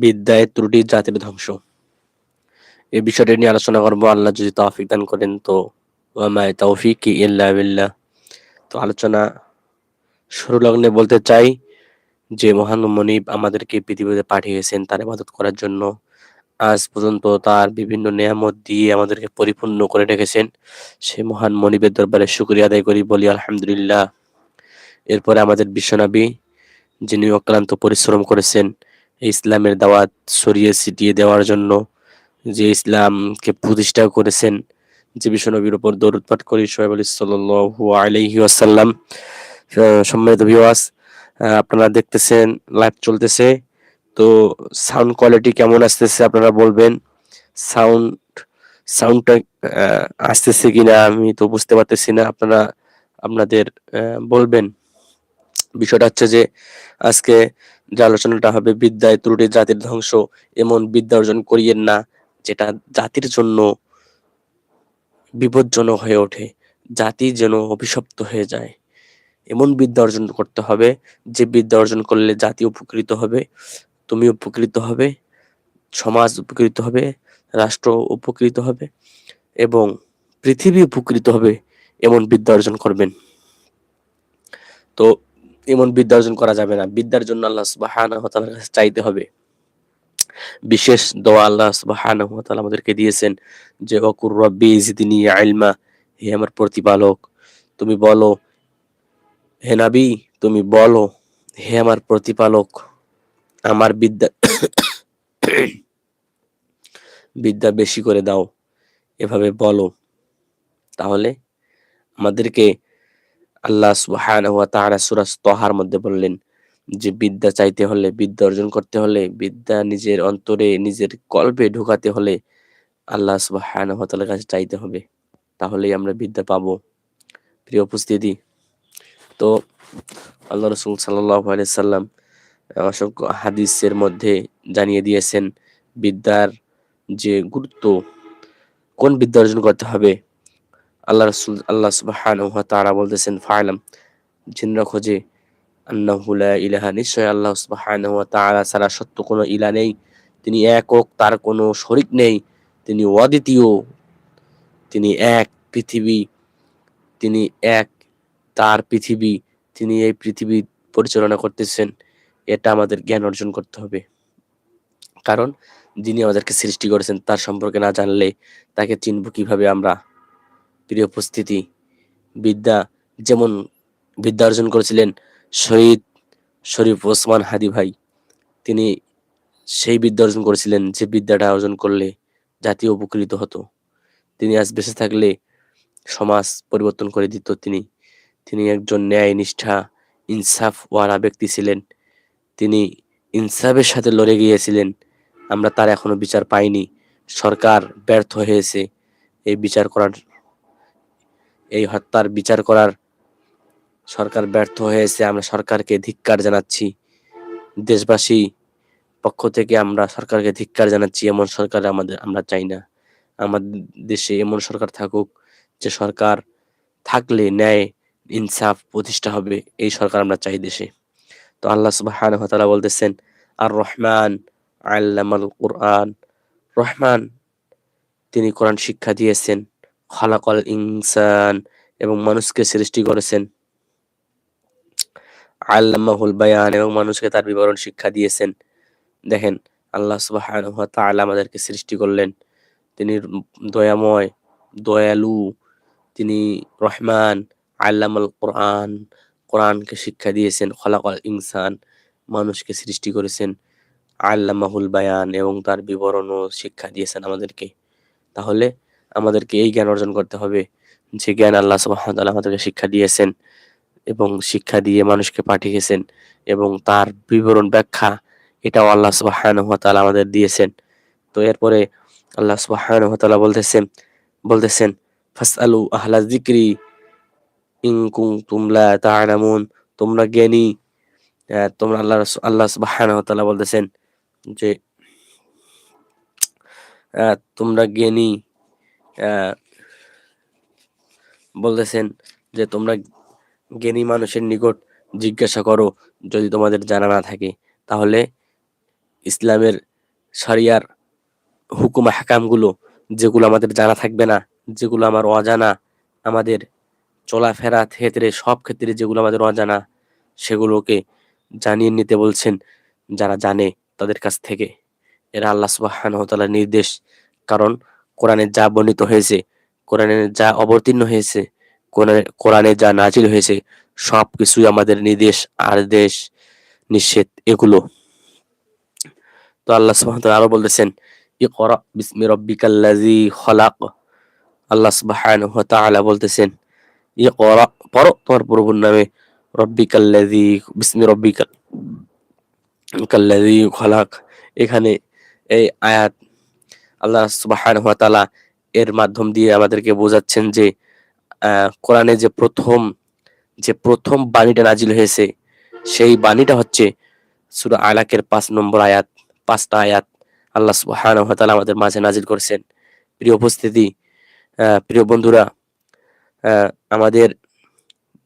বিদ্যায় ত্রুটি জাতির ধ্বংস। এ বিষয়টি নিয়ে আলোচনা করব। আল্লাহ যদি তৌফিক দান করেন তো তৌফিক ইল্লা বিল্লাহ। তো আলোচনা শুরু লগ্নে বলতে চাই, যে মহান মনিব আমাদেরকে পৃথিবীতে পাঠিয়েছেন তার ইবাদত করার জন্য। আজ পর্যন্ত তার বিভিন্ন নিয়ামত দিয়ে আমাদেরকে পরিপূর্ণ করে রেখেছেন। সে মহান মনিবের দরবারে শুক্রিয়া আদায় করি, বলি আলহামদুলিল্লাহ। এরপরে আমাদের বিশ্বনবী, যিনি অক্লান্ত পরিশ্রম করেছেন ইসলামের দাওয়াত সরিয়ে ছিটিয়ে দেওয়ার জন্য যে ইসলামকে প্রতিষ্ঠা করেছেন যে বিশ্বনবীর উপর দরুদ পাঠ করি, সোহেব আলী সাল্লু আলহি আসাল্লাম সম্মানিত ভিওয়াস আপনারা দেখতেছেন লাইভ চলতেছে। তো সাউন্ড কোয়ালিটি কেমন আসতেছে আপনারা বলবেন? সাউন্ড সাউন্ডটা আসতেছে কিনা আমি তো বুঝতে পারতেছি না। আপনারা, আপনাদের বলবেন। বিষয়টা হচ্ছে যে আজকে যে আলোচনাটা হবে বিদ্যায় ত্রুটি জাতির ধ্বংস, এমন বিদ্যা অর্জন করিয়েন না, যেটা জাতির জন্য বিপজ্জনক হয়ে ওঠে, জাতি যেন অভিশপ্ত হয়ে যায়। এমন বিদ্যা অর্জন করতে হবে, যে বিদ্যা অর্জন করলে জাতি উপকৃত হবে, তুমি উপকৃত হবে, সমাজ উপকৃত হবে, রাষ্ট্র উপকৃত হবে, এবং পৃথিবী উপকৃত হবে, এমন বিদ্যা অর্জন করবেন। তো এমন বিদ্যা অর্জন করা যাবে না। বিদ্যার জন্য আল্লাহ সুবহানাহু ওয়া কাছে চাইতে হবে। বিশেষ দোয়া আল্লাহ তাআলা আমাদেরকে দিয়েছেন যে অকুর রব্বি জিদনি ইলমা হে আমার প্রতিপালক, তুমি বলো, হে নবী, তুমি বলো, হে আমার প্রতিপালক, আমার বিদ্যা বিদ্যা বেশি করে দাও। এভাবে বলো। তাহলে আমাদেরকে আল্লাহ সুবহানাহু ওয়া তাআলা সূরা তহার মধ্যে বললেন যে, বিদ্যা চাইতে হলে, বিদ্যা অর্জন করতে হলে, বিদ্যা নিজের অন্তরে, নিজের কল্পে ঢুকাতে হলে আল্লাহ সুবহানাহু ওয়া তাআলার কাছে চাইতে হবে। তাহলেই আমরা বিদ্যা পাবো। প্রিয় উপস্থিতি, তো আল্লাহ রসুল সাল্লাহ সাল্লাম অসংখ্য হাদিসের মধ্যে জানিয়ে দিয়েছেন, বিদ্যার যে গুরুত্ব, কোন বিদ্যা অর্জন করতে হবে? আল্লাহ রসুল, আল্লাহ সুবাহান তারা বলতেছেন ফাইলাম জেনে রাখো যে আন্নাহুলা ইলাহা নিশ্চয় আল্লাহ সুবাহান তারা ছাড়া সত্য কোনো ইলা নেই। তিনি একক তার কোনো শরিক নেই। তিনি অদ্বিতীয়। তিনি এক পৃথিবী। তিনি এক তার পৃথিবী। তিনি এই পৃথিবী পরিচালনা করতেছেন। এটা আমাদের জ্ঞান অর্জন করতে হবে। কারণ যিনি আমাদেরকে সৃষ্টি করেছেন, তার সম্পর্কে না জানলে তাকে চিনব কীভাবে আমরা? প্রিয় উপস্থিতি, বিদ্যা, যেমন বিদ্যা অর্জন করেছিলেন শহীদ শরীফ ওসমান হাদি ভাই, তিনি সেই বিদ্যা অর্জন করেছিলেন যে বিদ্যাটা অর্জন করলে জাতি উপকৃত হতো। তিনি আজ বেঁচে থাকলে সমাজ পরিবর্তন করে দিত তিনি। তিনি একজন ন্যায় নিষ্ঠা ইনসাফ ওয়ালা ব্যক্তি ছিলেন। তিনি ইনসাফের সাথে লড়ে গিয়েছিলেন। আমরা তার এখনও বিচার পাইনি। সরকার ব্যর্থ হয়েছে। এই বিচার করার এই হত্যার বিচার করার সরকার ব্যর্থ হয়েছে। আমরা সরকারকে ধিক্কার জানাচ্ছি। দেশবাসী পক্ষ থেকে আমরা সরকারকে ধিক্কার জানাচ্ছি। এমন সরকার আমাদের, আমরা চাই না। আমাদের দেশে এমন সরকার থাকুক যে সরকার থাকলে ন্যায়, ইনসাফ প্রতিষ্ঠা হবে। এই সরকার আমরা চাই দেশে। তো আল্লাহ সুবহানাহু ওয়া তাআলা বলতেছেন আর রহমান আল্লামাল কোরআন। রহমান, তিনি কোরআন শিক্ষা দিয়েছেন। খালাকাল ইনসান এবং মানুষকে সৃষ্টি করেছেন। আল্লামাহুল বায়ান এবং মানুষকে তার বিবরণ শিক্ষা দিয়েছেন। দেখেন, আল্লাহ ওয়া আমাদেরকে সৃষ্টি করলেন। তিনি দয়াময়, দয়ালু, তিনি রহমান, আল্লামাল কোরআন, কোরআনকে শিক্ষা দিয়েছেন, খলাকাল ইনসান, মানুষকে সৃষ্টি করেছেন। আল্লামাহুল বায়ান এবং তার বিবরণও শিক্ষা দিয়েছেন আমাদেরকে। তাহলে আমাদেরকে এই জ্ঞান অর্জন করতে হবে। যে জ্ঞান আল্লাহ সুবাহতাল আমাদেরকে শিক্ষা দিয়েছেন এবং শিক্ষা দিয়ে মানুষকে পাঠিয়েছেন এবং তার বিবরণ ব্যাখ্যা এটাও আল্লাহ সুবাহান আমাদের দিয়েছেন। তো এরপরে আল্লাহ সুবাহান বলতেছেন বলতেছেন ফাস আলু আহলা জিক্রি ইনকুম তুমলা তাআলামুন। তোমরা জ্ঞানী তোমরা আল্লাহ আল্লাহ সুবহানাহু ওয়া বলতেছেন যে তোমরা জ্ঞানী বলতেছেন যে তোমরা জ্ঞানী মানুষের নিকট জিজ্ঞাসা করো যদি তোমাদের জানা না থাকে। তাহলে ইসলামের শরিয়ার হুকুম হাকামগুলো, যেগুলো আমাদের জানা থাকবে না, যেগুলো আমার অজানা, আমাদের চলাফেরা ক্ষেত্রে, সব ক্ষেত্রে যেগুলো আমাদের অজানা, সেগুলোকে জানিয়ে নিতে বলছেন যারা জানে তাদের কাছ থেকে। এরা আল্লাহ সুবহানাহু তাআলার নির্দেশ। কারণ কোরআনে যা বর্ণিত হয়েছে, কোরআনে যা অবতীর্ণ হয়েছে, কোরআনে যা নাজিল হয়েছে সব কিছুই আমাদের নির্দেশ আদেশ নিষেধ এগুলো। তো আল্লাহ তাআলা আরও বলতেছেন, ইকরা বিসমি খলাক। আল্লাহ সুবহানাহু ওয়া তাআলা বলতেছেন, ইকরা তোমার প্রভুর নামে, রব্বিকাল্লাযী, বিসমি রব্বিকাল কাল্লাযী খলাক। এখানে এই আয়াত আল্লাহ সুবহানাহু ওয়া তাআলা এর মাধ্যম দিয়ে আমাদেরকে বোঝাচ্ছেন যে কোরআনে যে প্রথম যে প্রথম বাণীটা নাজিল হয়েছে, সেই বাণীটা হচ্ছে সূরা আলাকের পাঁচ নম্বর আয়াত, পাঁচটা আয়াত আল্লাহ সুবহানাহু ওয়া তাআলা আমাদের মাঝে নাজিল করেছেন। প্রিয় উপস্থিতি প্রিয় বন্ধুরা আমাদের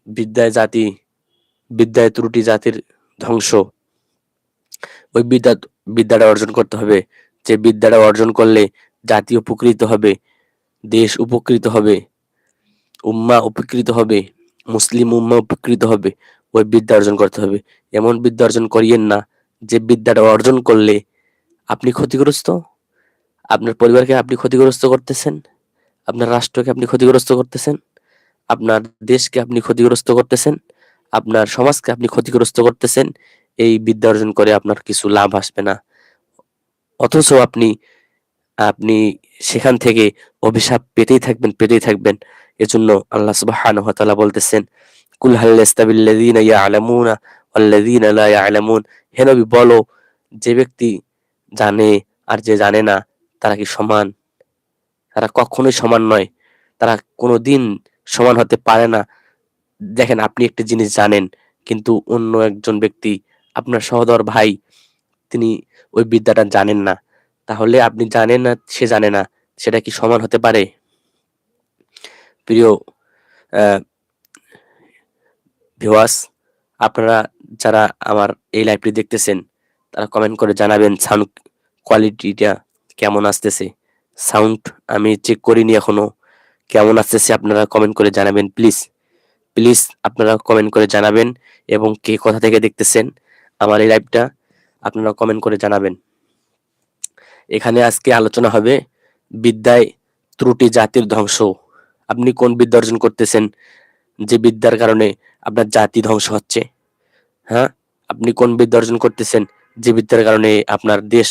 বিদ্যায় জাতি, বিদ্যায় ত্রুটি জাতির ধ্বংস। ওই বিদ্যা, বিদ্যাটা অর্জন করতে হবে। যে বিদ্যাটা অর্জন করলে জাতি উপকৃত হবে, দেশ উপকৃত হবে, উম্মা উপকৃত হবে, মুসলিম উম্মা উপকৃত হবে, ওই বিদ্যা অর্জন করতে হবে। এমন বিদ্যা অর্জন করিয়েন না যে বিদ্যাটা অর্জন করলে আপনি ক্ষতিগ্রস্ত, আপনার পরিবারকে আপনি ক্ষতিগ্রস্ত করতেছেন, আপনার রাষ্ট্রকে আপনি ক্ষতিগ্রস্ত করতেছেন, আপনার দেশকে আপনি ক্ষতিগ্রস্ত করতেছেন, আপনার সমাজকে আপনি ক্ষতিগ্রস্ত করতেছেন, এই বিদ্যা অর্জন করে আপনার কিছু লাভ আসবে না। অথচ আপনি আপনি সেখান থেকে অভিশাপ পেতেই থাকবেন পেতেই থাকবেন। এজন্য আল্লাহ সুবহানাহু ওয়া তাআলা বলতেছেন, কুল হাল ইয়াস্তাবিল্লাযীনা ইয়ালামুনা ওয়াল্লাযীনা লা ইয়ালামুন? হে নবী, বলো, যে ব্যক্তি জানে আর যে জানে না, তারা কি সমান? তারা কখনোই সমান নয়। তারা কোনোদিন সমান হতে পারে না। দেখেন, আপনি একটা জিনিস জানেন, কিন্তু অন্য একজন ব্যক্তি, আপনার সহদর ভাই, তিনি ওই বিদ্যাটা জানেন না। তাহলে আপনি জানেন না, সে জানে না, সেটা কি সমান হতে পারে? প্রিয় ভিওয়াস আপনারা যারা আমার এই লাইভটি দেখতেছেন, তারা কমেন্ট করে জানাবেন সাউন্ড কোয়ালিটিটা কেমন আসতেছে। সাউন্ড আমি চেক করিনি এখনও, কেমন আসতেছে আপনারা কমেন্ট করে জানাবেন প্লিজ প্লিজ আপনারা কমেন্ট করে জানাবেন এবং কে কোথা থেকে দেখতেছেন আমার এই লাইভটা আপনারা কমেন্ট করে জানাবেন। এখানে আজকে আলোচনা হবে বিদ্যায় ত্রুটি জাতির ধ্বংস। আপনি কোন বিদ্যা অর্জন করতেছেন? যে বিদ্যার কারণে আপনার জাতি ধ্বংস হচ্ছে। হ্যাঁ? আপনি কোন বিদ্যা অর্জন করতেছেন? যে বিদ্যার কারণে আপনার দেশ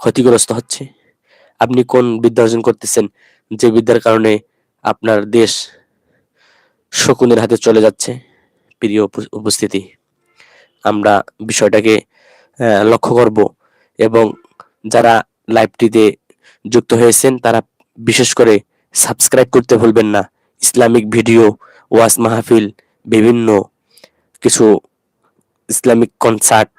ক্ষতিগ্রস্ত হচ্ছে। আপনি কোন বিদ্যা অর্জন করতেছেন? যে বিদ্যার কারণে আপনার দেশ শকুনের হাতে চলে যাচ্ছে। প্রিয় উপস্থিতি, আমরা বিষয়টাকে লক্ষ্য করব এবং যারা লাইভটিতে যুক্ত হয়েছেন, তারা বিশেষ করে সাবস্ক্রাইব করতে ভুলবেন না। ইসলামিক ভিডিও, ওয়াজ মাহফিল, বিভিন্ন কিছু ইসলামিক কনসার্ট,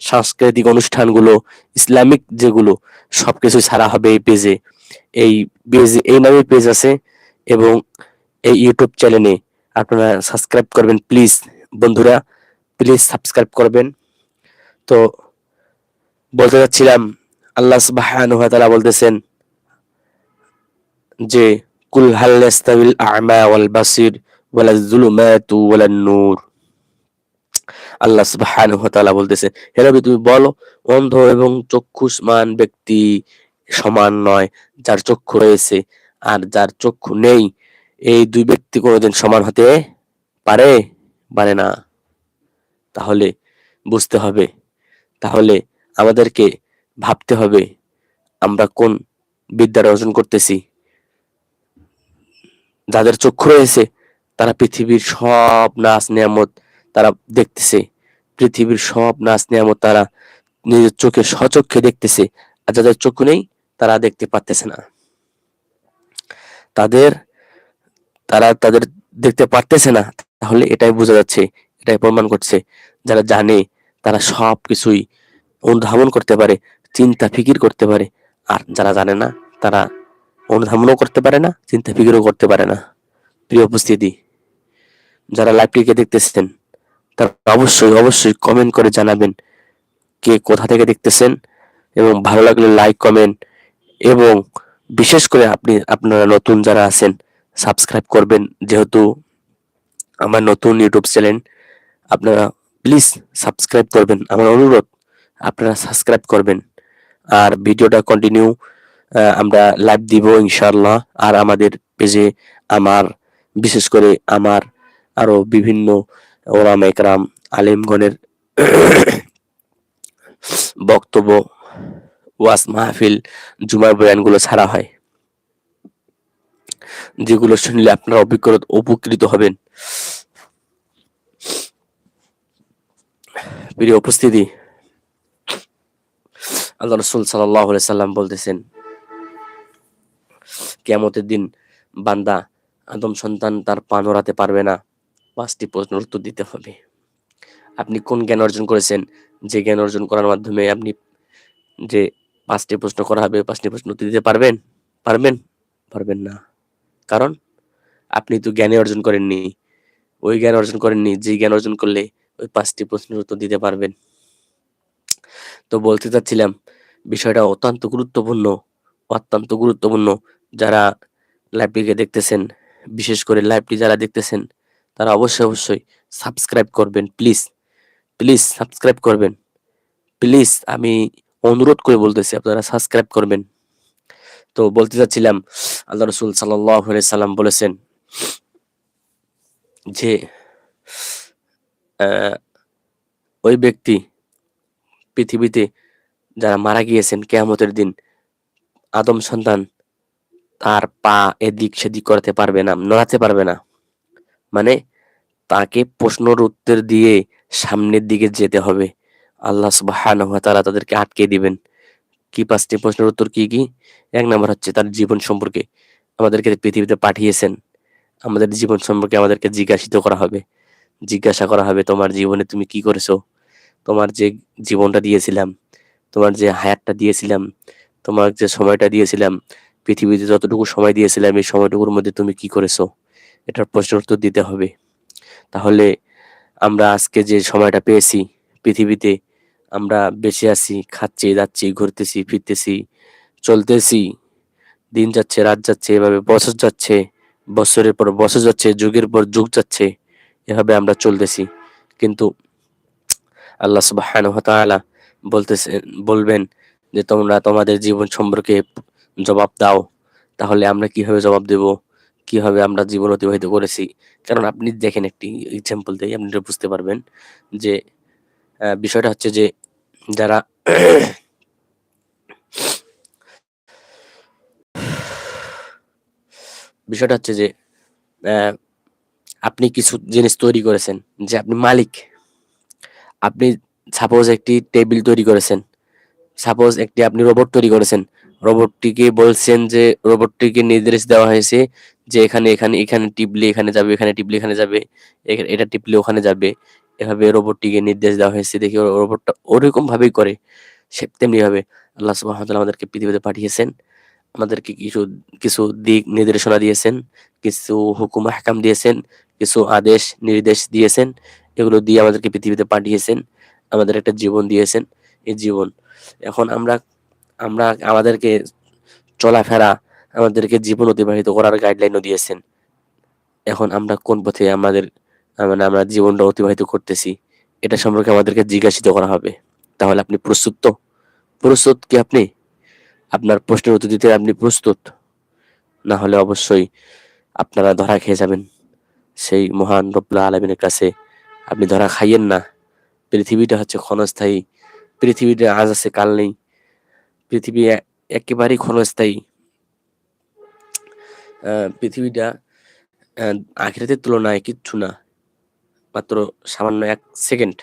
সাংস্কৃতিক অনুষ্ঠানগুলো, ইসলামিক যেগুলো, সবকিছু ছাড়া হবে এই পেজে। এই পেজে, এই নামে পেজ আছে এবং এই ইউটিউব চ্যানেলে আপনারা সাবস্ক্রাইব করবেন। প্লিজ, বন্ধুরা, প্লিজ সাবস্ক্রাইব করবেন। তো বলতে যাচ্ছিলাম আল্লাহ সুবহানাহু ওয়া তাআলা বলতেছেন যে, কুল হাল ইয়াস্তাবিল আ'মা ওয়াল বাসির ওয়ালা যুলুমাতু ওয়ালান নূর। আল্লাহ সুবহানাহু ওয়া তাআলা বলতেছে হে নবী, তুমি বলো, অন্ধ এবং চক্ষুষ্মান ব্যক্তি সমান নয়, যার চক্ষু রয়েছে আর যার চক্ষু নেই, এই দুই ব্যক্তি কোনোদিন সমান হতে পারে? পারে না। তাহলে বুঝতে হবে তাহলে আমাদেরকে ভাবতে হবে, আমরা কোন বিদ্যার অর্জন করতেছি। যাদের চক্ষু রয়েছে, তারা পৃথিবীর সব নাচ নিয়ামত তারা দেখতেছে। পৃথিবীর সব নাচ নিয়ামত তারা নিজের চোখে স্বচক্ষে দেখতেছে, আর যাদের চক্ষু নেই, তারা দেখতে পারতেছে না। তাদের, তারা তাদের দেখতে পারতেছে না, তাহলে এটাই বোঝা যাচ্ছে, এটাই প্রমাণ করছে। যারা জানে তারা সব কিছুই অনুধাবন করতে পারে, চিন্তা ফিকির করতে পারে। আর যারা জানে না, তারা অনুধাবনও করতে পারে না, চিন্তা ফিকিরও করতে পারে না। প্রিয় উপস্থিতি, যারা লাইভটিকে দেখতেছেন, তারা অবশ্যই অবশ্যই কমেন্ট করে জানাবেন কে কোথা থেকে দেখতেছেন এবং ভালো লাগলে লাইক কমেন্ট এবং বিশেষ করে আপনি, আপনারা নতুন যারা আছেন সাবস্ক্রাইব করবেন। যেহেতু আমার নতুন ইউটিউব চ্যানেল আপনারা প্লিজ সাবস্ক্রাইব করবেন। আমার অনুরোধ, আপনারা সাবস্ক্রাইব করবেন। আর ভিডিওটা কন্টিনিউ আমরা লাইভ দিব ইনশাআল্লাহ। আর আমাদের পেজে আমার, বিশেষ করে আমার আরও বিভিন্ন ওরাম একরাম, আলিমগণের বক্তব্য ওয়াস মাহফিল, জুমার বয়ানগুলো ছাড়া হয়। যেগুলো শুনলে আপনারা অভিজ্ঞতা উপকৃত হবেন। প্রিয় উপস্থিতি। আল্লাহ রসুল সাল্লাহ সাল্লাম বলতেছেন কেমতের দিন বান্দা আদম সন্তান তার পা নড়াতে পারবে না। পাঁচটি প্রশ্নের উত্তর দিতে হবে। আপনি কোন জ্ঞান অর্জন করেছেন? যে জ্ঞান অর্জন করার মাধ্যমে আপনি যে পাঁচটি প্রশ্ন করা হবে, পাঁচটি প্রশ্ন উত্তর দিতে পারবেন? পারবেন? পারবেন না। কারণ আপনি তো জ্ঞানে অর্জন করেননি। ওই জ্ঞান অর্জন করেননি, যে জ্ঞান অর্জন করলে ওই পাঁচটি প্রশ্নের উত্তর দিতে পারবেন। তো বলতে চাচ্ছিলাম, বিষয়টা অত্যন্ত গুরুত্বপূর্ণ অত্যন্ত গুরুত্বপূর্ণ। যারা লাইভটিকে দেখতেছেন, বিশেষ করে লাইভটি যারা দেখতেছেন, তারা অবশ্যই অবশ্যই সাবস্ক্রাইব করবেন, প্লিজ। প্লিজ সাবস্ক্রাইব করবেন। প্লিজ আমি অনুরোধ করে বলতেছি, আপনারা সাবস্ক্রাইব করবেন। তো বলতে চাচ্ছিলাম, আল্লাহ রসুল সাল্লাহ সাল্লাম বলেছেন যে ওই ব্যক্তি পৃথিবীতে যারা মারা গিয়েছেন কেয়ামতের দিন, আদম সন্তান তার পা এদিক সেদিক করতে পারবে না, নড়াতে পারবে না। মানে তাকে প্রশ্নর উত্তর দিয়ে সামনের দিকে যেতে হবে। আল্লাহ সুবহানাহু ওয়া তাআলা তাদেরকে আটকে দিবেন। কি পাঁচটি প্রশ্নের উত্তর কি কি? এক নম্বর হচ্ছে তার জীবন সম্পর্কে। আমাদেরকে পৃথিবীতে পাঠিয়েছেন। আমাদের জীবন সম্পর্কে আমাদেরকে জিজ্ঞাসিত করা হবে। জিজ্ঞাসা করা হবে, তোমার জীবনে তুমি কি করেছ? তোমার যে জীবনটা দিয়েছিলাম, তোমার যে হায়াতটা দিয়েছিলাম, তোমার যে সময়টা দিয়েছিলাম, পৃথিবীতে যতটুকু সময় দিয়েছিলাম, এই সময়টুকুর মধ্যে তুমি কি করেছ? এটার প্রশ্ন উত্তর দিতে হবে। তাহলে আমরা আজকে যে সময়টা পেয়েছি, পৃথিবীতে আমরা বেঁচে আছি, খাচ্ছি, যাচ্ছি, ঘুরতেছি, ফিরতেছি, চলতেছি, দিন যাচ্ছে, রাত যাচ্ছে, এভাবে বছর যাচ্ছে, বছরের পর বছর যাচ্ছে, যুগের পর যুগ যাচ্ছে এভাবে আমরা চলতেছি। কিন্তু আল্লাহ সুবহানাহু ওয়া তাআলা বলতেছেন বলবেন যে তোমরা তোমাদের জীবন সম্পর্কে জবাব দাও। তাহলে আমরা কীভাবে জবাব দেব? কীভাবে আমরা জীবন অতিবাহিত করেছি? কারণ আপনি দেখেন একটি এক্সাম্পল দেই আপনি বুঝতে পারবেন যে বিষয়টা হচ্ছে যে যারা বিষয়টা হচ্ছে যে আপনি কিছু জিনিস তৈরি করেছেন, যে আপনি মালিক। আপনি সাপোজ একটি টেবিল তৈরি করেছেন সাপোজ একটি আপনি রোবট তৈরি করেছেন রোবটটিকে বলছেন যে রোবটটিকে নির্দেশ দেওয়া হয়েছে যে এখানে এখানে এখানে টিপলে এখানে যাবে, এখানে টিপলে এখানে যাবে এটা টিপলে ওখানে যাবে। এভাবে রোবটটিকে নির্দেশ দেওয়া হয়েছে দেখি রোবটটা ওরকম ভাবেই করে, সে তেমনি ভাবে আল্লাহ সুবাহ আমাদেরকে পৃথিবীতে পাঠিয়েছেন, আমাদেরকে কিছু কিছু দিক নির্দেশনা দিয়েছেন, কিছু হুকুম হাকাম দিয়েছেন কিছু আদেশ, নির্দেশ দিয়েছেন। এগুলো দিয়ে আমাদেরকে পৃথিবীতে পাঠিয়েছেন। আমাদের একটা জীবন দিয়েছেন এই জীবন। এখন আমরা আমরা আমাদেরকে চলাফেরা, আমাদেরকে জীবন অতিবাহিত করার গাইডলাইনও দিয়েছেন। এখন আমরা কোন পথে আমাদের মানে আমরা জীবনটা অতিবাহিত করতেছি, এটা সম্পর্কে আমাদেরকে জিজ্ঞাসিত করা হবে। তাহলে আপনি প্রস্তুত তো? প্রস্তুত কি আপনি? আপনার প্রশ্নের উত্তর দিতে আপনি প্রস্তুত? না হলে অবশ্যই আপনারা ধরা খেয়ে যাবেন। সেই মহান রব্লা আলমিনের কাছে আপনি ধরা খাইয়েন না। পৃথিবীটা হচ্ছে ক্ষণস্থায়ী। পৃথিবীটা আজ আছে, কাল নেই। পৃথিবী একেবারেই ক্ষণস্থায়ী। পৃথিবীটা আখিরাতের তুলনায় কিচ্ছু না। মাত্র সামান্য এক সেকেন্ড।